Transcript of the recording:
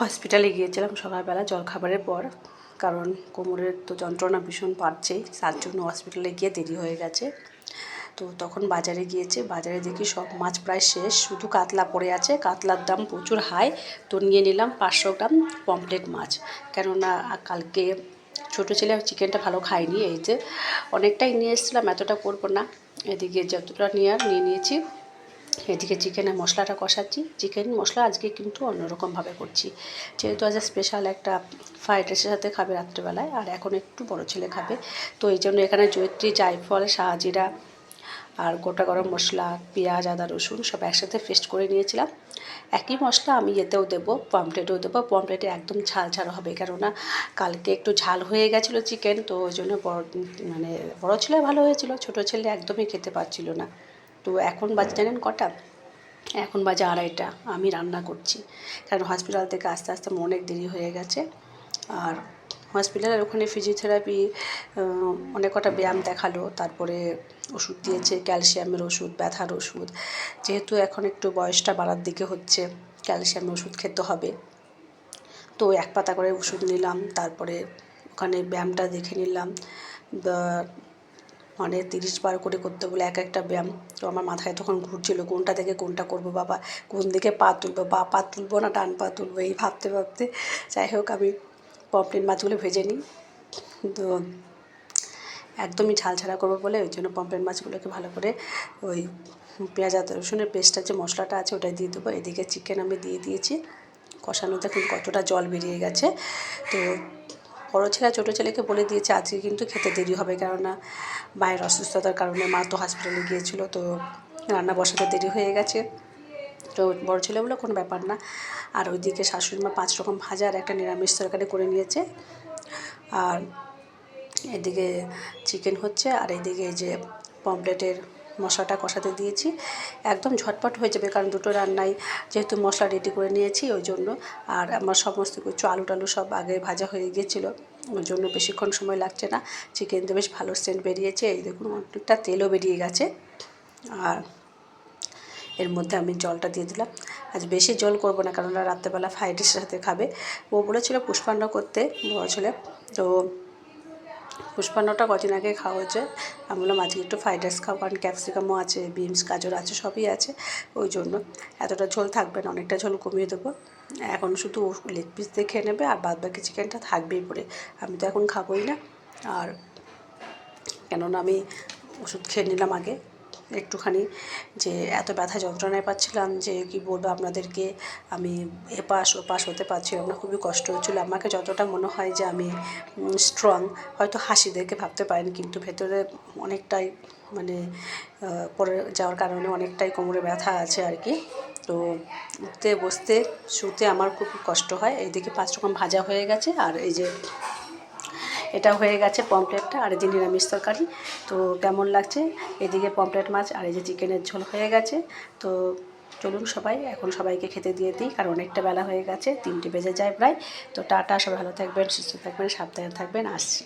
হসপিটালে গিয়েছিলাম সকালবেলা জলখাবারের পর, কারণ কোমরের তো যন্ত্রণা ভীষণ বাড়ছেই তার জন্য হসপিটালে গিয়ে দেরি হয়ে গেছে। তো তখন বাজারে গিয়েছে, বাজারে দেখি সব মাছ প্রায় শেষ, শুধু কাতলা পড়ে আছে, কাতলার দাম প্রচুর হাই। তো নিয়ে নিলাম পাঁচশো গ্রাম পমপ্লেট মাছ। কেননা কালকে ছোটো ছেলে চিকেনটা ভালো খায়নি, এই যে অনেকটাই নিয়ে এসেছিলাম, এতটা করব না। এদিকে যতটা নিয়ে নিয়ে নিয়েছি। এদিকে চিকেনের মশলাটা কষাচ্ছি। চিকেন মশলা আজকে কিন্তু অন্যরকমভাবে করছি। যেহেতু আজ স্পেশাল একটা ফ্রাইড রাইসের সাথে খাবে রাত্রেবেলায়, আর এখন একটু বড় ছেলে খাবে। তো এই জন্য এখানে জৈত্রী জায়ফল, শাহজিরা আর গোটা গরম মশলা, পেঁয়াজ, আদা, রসুন সব একসাথে পেস্ট করে নিয়েছিলাম। একই মশলা আমি এতেও দেবো পমপ্লেটেও দেবো। পমপ্লেটে একদম ঝাল ঝাল হবে, কেননা কালকে একটু ঝাল হয়ে গেছিল চিকেন তো ওই জন্য বড় মানে বড়ো ছেলে ভালো হয়েছিল, ছোটো ছেলে একদমই খেতে পারছিল না। তো এখন বাজে জানেন কটা? এখন বাজে আড়াইটা। আমি রান্না করছি। কারণ হসপিটাল থেকে আস্তে আস্তে অনেক দেরি হয়ে গেছে। আর হসপিটালের ওখানে ফিজিওথেরাপি অনেক কটা ব্যায়াম দেখাল। তারপরে ওষুধ দিয়েছে, ক্যালসিয়ামের ওষুধ, ব্যথার ওষুধ। যেহেতু এখন একটু বয়সটা বাড়ার দিকে হচ্ছে, ক্যালসিয়ামের ওষুধ খেতে হবে। তো এক পাতা করে ওষুধ নিলাম। তারপরে ওখানে ব্যায়ামটা দেখে নিলাম। মানে তিরিশ বার করে করতে বলে এক একটা ব্যায়াম। তো আমার মাথায় তখন ঘুরছিল, কোনটা থেকে কোনটা করব বাবা? কোন দিকে পা তুলবো? বা পা তুলবো না ডান পা তুলবো? এই ভাবতে ভাবতে যাই হোক, আমি পমপ্লেট মাছগুলো ভেজে নিই। তো একদমই ঝাল ছাড়া করব বলে ওই জন্য পমপ্লেট মাছগুলোকে ভালো করে ওই পেঁয়াজ আদা রসুনের পেস্টটা যে মশলাটা আছে ওটাই দিয়ে দেবো। এদিকে চিকেন আমি দিয়ে দিয়েছি। কষানোতে কিন্তু কতটা জল বেরিয়ে গেছে, তো বড়ো ছেলে ছোটো ছেলেকে বলে দিয়েছে, আজকে কিন্তু খেতে দেরি হবে কেননা মায়ের অসুস্থতার কারণে মা তো হসপিটালে গিয়েছিল, তো রান্না বসাতে দেরি হয়ে গেছে। তো বড়ো ছেলে বলে কোনো ব্যাপার না। আর ওইদিকে শাশুড়ি মা পাঁচ রকম ভাজা আর একটা নিরামিষ তরকারি করে নিয়েছে। আর এদিকে চিকেন হচ্ছে, আর এদিকে যে পমপ্লেটের মশলাটা কষাতে দিয়েছি। একদম ঝটপট হয়ে যাবে কারণ দুটো রান্নাই যেহেতু মশলা রেডি করে নিয়েছি, ওই জন্য। আর আমার সমস্ত কিছু আলু টালু সব আগে ভাজা হয়ে গিয়েছিল, ওই জন্য বেশিক্ষণ সময় লাগছে না। চিকেন তো বেশ ভালো সেন্ট বেরিয়েছে, এই দেখুন অনেকটা তেলও বেরিয়ে গেছে। আর এর মধ্যে আমি জলটা দিয়ে দিলাম। আজ বেশি জল করব না কারণ রাত্রেবেলা ফ্রাইড রাইসের সাথে খাবে। ও বলেছিল পুষ্পান্ন করতে বড় তো পুষ্পান্নটা কদিন আগে খাওয়া হয়েছে। আমি বললাম, আজকে একটু ফ্রাইড রাইস খাও কারণ ক্যাপসিকামও আছে বিনস গাজর আছে, সবই আছে। ওই জন্য এতটা ঝোল থাকবে না, অনেকটা ঝোল কমিয়ে দেবো। এখন শুধু লেগ পিস দিয়ে খেয়ে নেবে, আর বাদ বাকি চিকেনটা থাকবেই পরে। আমি তো এখন খাবোই না। আর কেননা আমি ওষুধ খেয়ে নিলাম আগে। একটুখানি যে এত ব্যথা যন্ত্রণায় পাচ্ছিলাম যে কি বলব আপনাদেরকে, আমি এপাশ ওপাশ হতে পারছিলাম না, খুবই কষ্ট হচ্ছিল। আমাকে যতটা মনে হয় যে আমি স্ট্রং হয়তো হাসি দেখে ভাবতে পারেন, কিন্তু ভেতরে অনেকটাই মানে পড়ে যাওয়ার কারণে অনেকটাই কোমরে ব্যথা আছে আর কি। তো উঠতে, বসতে, শুতে আমার খুব কষ্ট হয়। এইদিকে পাঁচ রকম ভাজা হয়ে গেছে আর এই যে এটা হয়ে গেছে পমপ্লেটটা আর এই যে নিরামিষ তরকারি। তো কেমন লাগছে? এদিকে পমপ্লেট মাছ আর এই যে চিকেনের ঝোল হয়ে গেছে। তো চলুন সবাই, এখন সবাইকে খেতে দিয়ে দিই, কারণ অনেকটা বেলা হয়ে গেছে, তিনটে বেজে যায় প্রায়। তো টাটা, সবাই ভালো থাকবেন, সুস্থ থাকবেন, সাবধানে থাকবেন, আসছি।